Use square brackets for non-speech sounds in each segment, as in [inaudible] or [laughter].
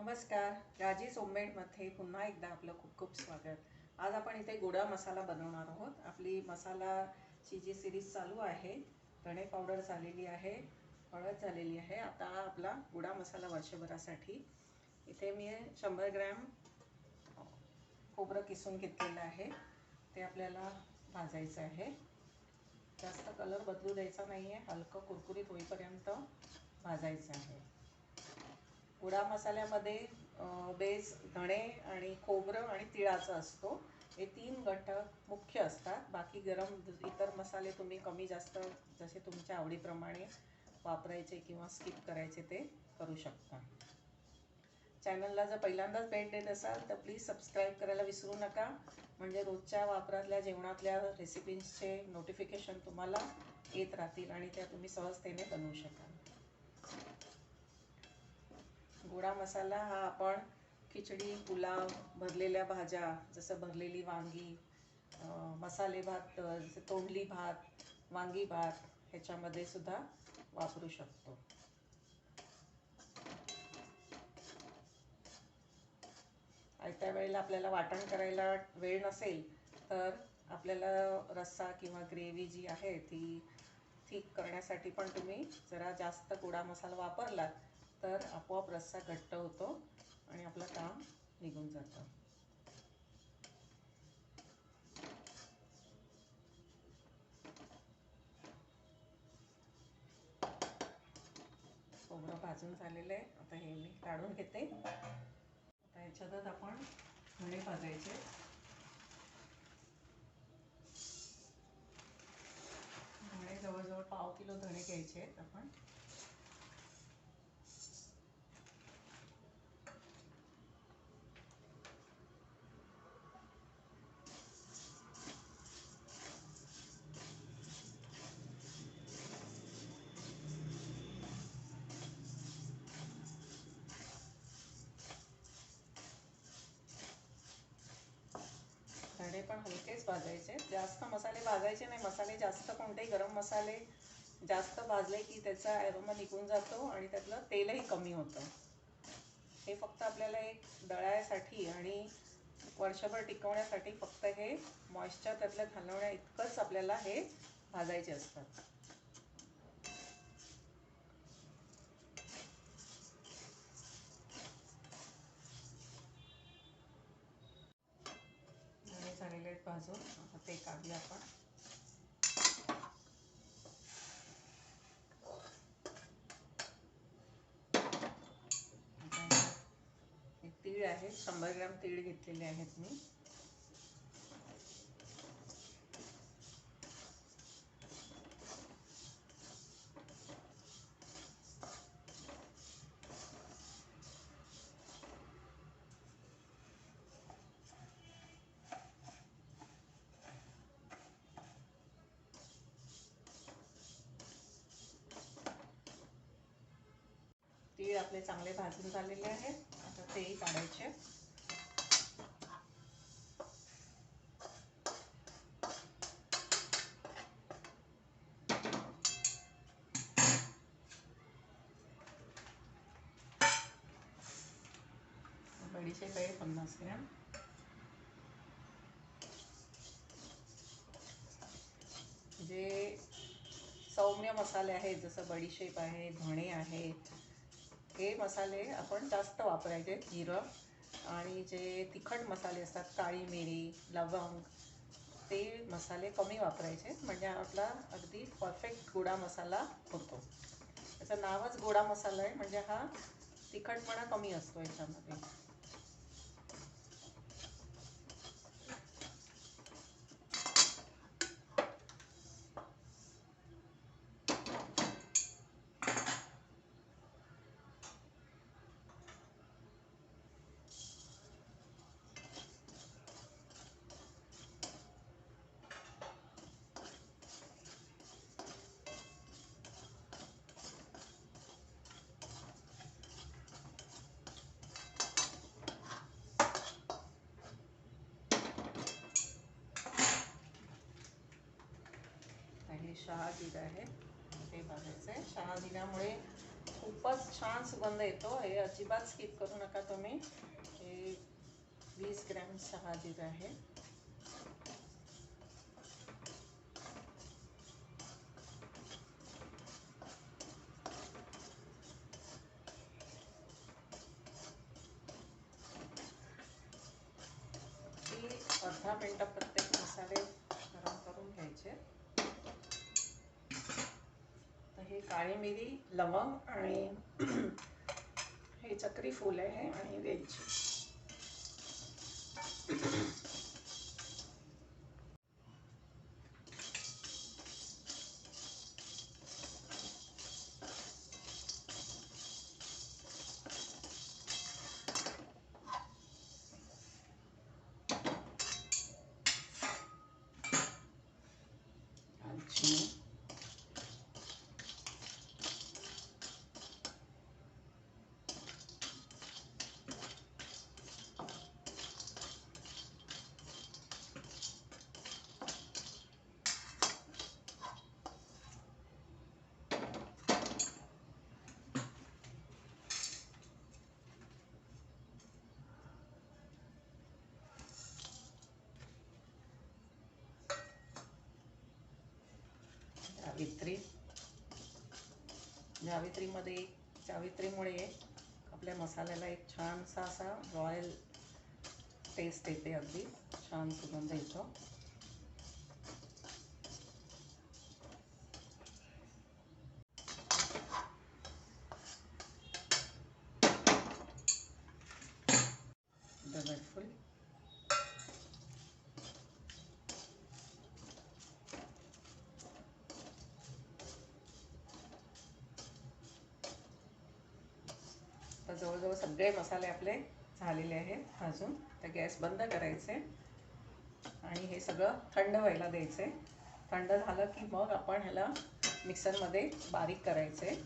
नमस्कार राजी होममेडमध्ये पुन्हा एकदा आपलं खूप खूप स्वागत. आज आपण इथे गोडा मसाला बनवणार आहोत. आपली मसालाची जी सिरीज चालू आहे धणे पावडर झालेली आहे हळद झालेली आहे आता आपला गोडा मसाला वर्षभरासाठी. इथे मी शंभर ग्रॅम खोबरं किसून घेतलेलं आहे. ते आपल्याला भाजायचं आहे. जास्त कलर बदलू द्यायचा नाही आहे हलकं कुरकुरीत होईपर्यंत भाजायचं आहे. गुडा मसाल्यामध्ये बेस धणे आणि खोबरं आणि तिळाचा असतो. हे तीन घटक मुख्य असतात. बाकी गरम इतर मसाले तुम्ही कमी जास्त जसे तुमच्या आवडीप्रमाणे वापरायचे किंवा स्किप करायचे ते करू शकता. चॅनलला जर पहिल्यांदाच भेट देत असाल तर प्लीज सबस्क्राईब करायला विसरू नका. म्हणजे रोजच्या वापरातल्या जेवणातल्या रेसिपीजचे नोटिफिकेशन तुम्हाला येत राहतील आणि त्या तुम्ही सहजतेने बनवू शकाल. गोडा मसाला हा आपण खिचडी पुलाव भरलेल्या भाज्या जसं भरलेली वांगी मसाले भात जसं तोंडली भात वांगी भात ह्याच्यामध्ये सुद्धा वापरू शकतो. आयत्या वेळेला आपल्याला वाटण करायला वेळ नसेल तर आपल्याला रस्सा किंवा ग्रेव्ही जी आहे ती ठीक करण्यासाठी पण तुम्ही जरा जास्त गोडा मसाला वापरलात तर आपोआप रस्सा घट्ट होतो आणि आपलं काम निघून जातं. खोबरं भाजून झालेलं आहे. आता हे मी काढून घेते. आता ह्याच्यातच आपण धणे भाजायचे. धणे जवळजवळ पाव किलो धणे घ्यायचे आहेत आपण. पण हलकेच भाजायचे. जास्त मसाले भाजायचे नाही. मसाले जास्त कोणतेही गरम मसाले जास्त भाजले की त्याचा ॲरोमा निघून जातो आणि त्यातलं तेलही कमी होतं. हे फक्त आपल्याला एक दळायसाठी आणि वर्षभर टिकवण्यासाठी फक्त हे मॉइश्चर त्यातलं घालवण्या इतकंच आपल्याला हे भाजायचे असतात. शंभर ग्रॅम तीळ घेतलेले आहेत चांगले भाजून झालेले तेही काढायचे. बडीशेप आहे पन्नास ग्रॅम. जे सौम्य मसाले आहेत जसं बडीशेप आहे धणे आहेत हे मसाले आपण जास्त वापरायचे जिरं आणि जे तिखट मसाले असतात काळी मिरी लवंग ते मसाले कमी वापरायचे. म्हणजे आपला अगदी परफेक्ट गोडा मसाला होतो. त्याचं नावच गोडा मसाला आहे. म्हणजे हा तिखटपणा कमी असतो याच्यामध्ये. हे आहे. ते बघायचं आहे शहाजिरामुळे खूपच छान सुगंध येतो. हे अजिबात स्किप करू नका तुम्ही. हे वीस ग्रॅम सहा आहे. अर्धा मिनटं प्रत्येक मसाले गरम करून घ्यायचे. हे काळी मिरी लवंग आणि [clears throat] हे चक्री फूल आहे आणि वेलची. [clears throat] जावित्री जावित्रीमध्ये जावित्रीमुळे आपल्या मसाल्याला एक छानसा असा रॉयल टेस्ट येते अगदी. छान सुगंध येतो. दगडफूल तर जवळजवळ सगळे मसाले आपले झालेले आहेत भाजून. तर गॅस बंद करायचे. आणि हे सगळं थंड व्हायला द्यायचे. थंड झालं की मग आपण ह्याला मिक्सरमध्ये बारीक करायचे.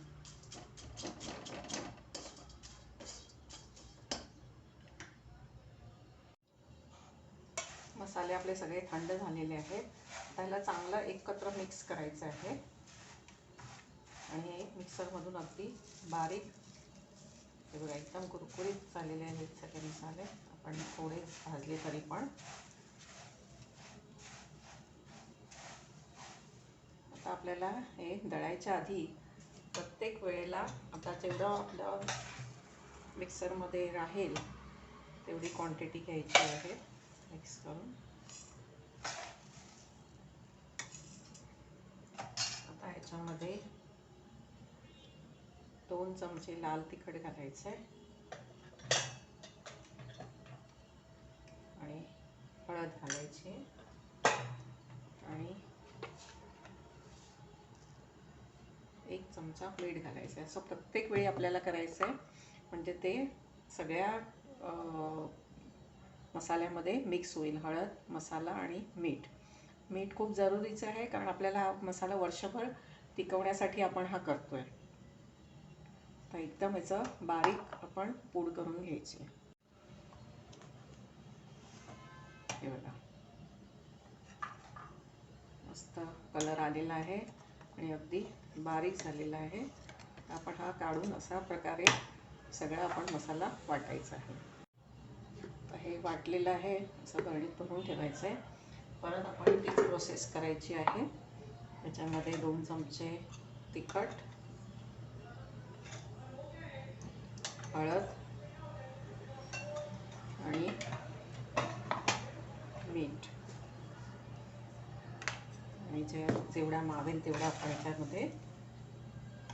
मसाले आपले सगळे थंड झालेले आहेत. त्याला चांगलं एकत्र मिक्स करायचं आहे. आणि हे मिक्सरमधून अगदी बारीक हे बघा एकदम कुरकुरीत झालेले आहेत सगळे मसाले. आपण थोडे भाजले तरी पण. आता आपल्याला हे दळायच्या आधी प्रत्येक वेळेला आता जेवढं आपलं मिक्सरमध्ये राहील तेवढी क्वांटिटी घ्यायची आहे. मिक्स करून. आता ह्याच्यामध्ये दोन चमचे लाल तिखट घालायचं आहे आणि हळद घालायची. आणि एक चमचा मीठ घालायचं आहे असं प्रत्येक वेळी आपल्याला करायचं आहे म्हणजे ते सगळ्या मसाल्यामध्ये मिक्स होईल. हळद मसाला आणि मीठ. मीठ खूप जरुरीचं आहे कारण आपल्याला हा मसाला वर्षभर टिकवण्यासाठी आपण हा करतो आहे आता एकदम याचं बारीक आपण पूड करून घ्यायची. हे बघा. मस्त कलर आलेला आहे आणि अगदी बारीक झालेला आहे. आपण हा काढून असा प्रकारे सगळा आपण मसाला वाटायचा आहे. तर हे वाटलेलं आहे असं बरणीत भरून ठेवायचं आहे परत आपण तीच प्रोसेस करायची आहे. त्याच्यामध्ये दोन चमचे तिखट हळद आणि मीठ. आणि जे जेवढा मावेल तेवढा आपण याच्यामध्ये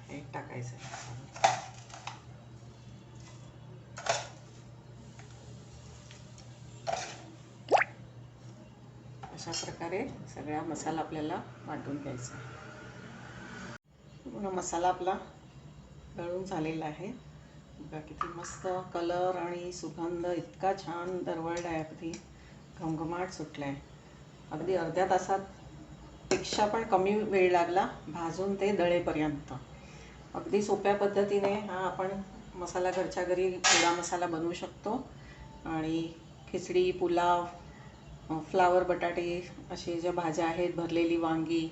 हे टाकायचं अशा प्रकारे सगळा मसाला आपल्याला वाटून घ्यायचा पूर्ण मसाला आपला गळून झालेला आहे. बघा किती मस्त कलर आणि सुगंध इतका छान दरवळला आहे अगदी घमघमाट सुटला आहे अगदी अर्ध्या तासात पेक्षा पण कमी वेळ लागला भाजून ते दळेपर्यंत. अगदी सोप्या पद्धतीने हा आपण मसाला घरच्या घरी गोडा मसाला बनवू शकतो. आणि खिचडी पुलाव फ्लावर बटाटे असे ज्या भाज्या आहेत भरलेली वांगी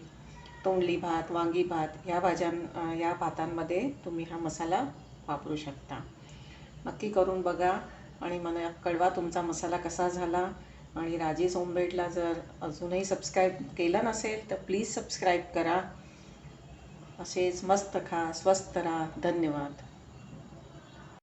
तोंडली भात वांगी भात ह्या भाज्यां या भातांमध्ये तुम्ही हा मसाला वापरू शकता. नक्की करून बघा आणि मला कळवा तुमचा मसाला कसा झाला. आणि राजेश ओमबेटला जर अजूनही सबस्क्राईब केलं नसेल तर प्लीज सबस्क्राईब करा. असेच मस्त खा स्वस्त राहा. धन्यवाद.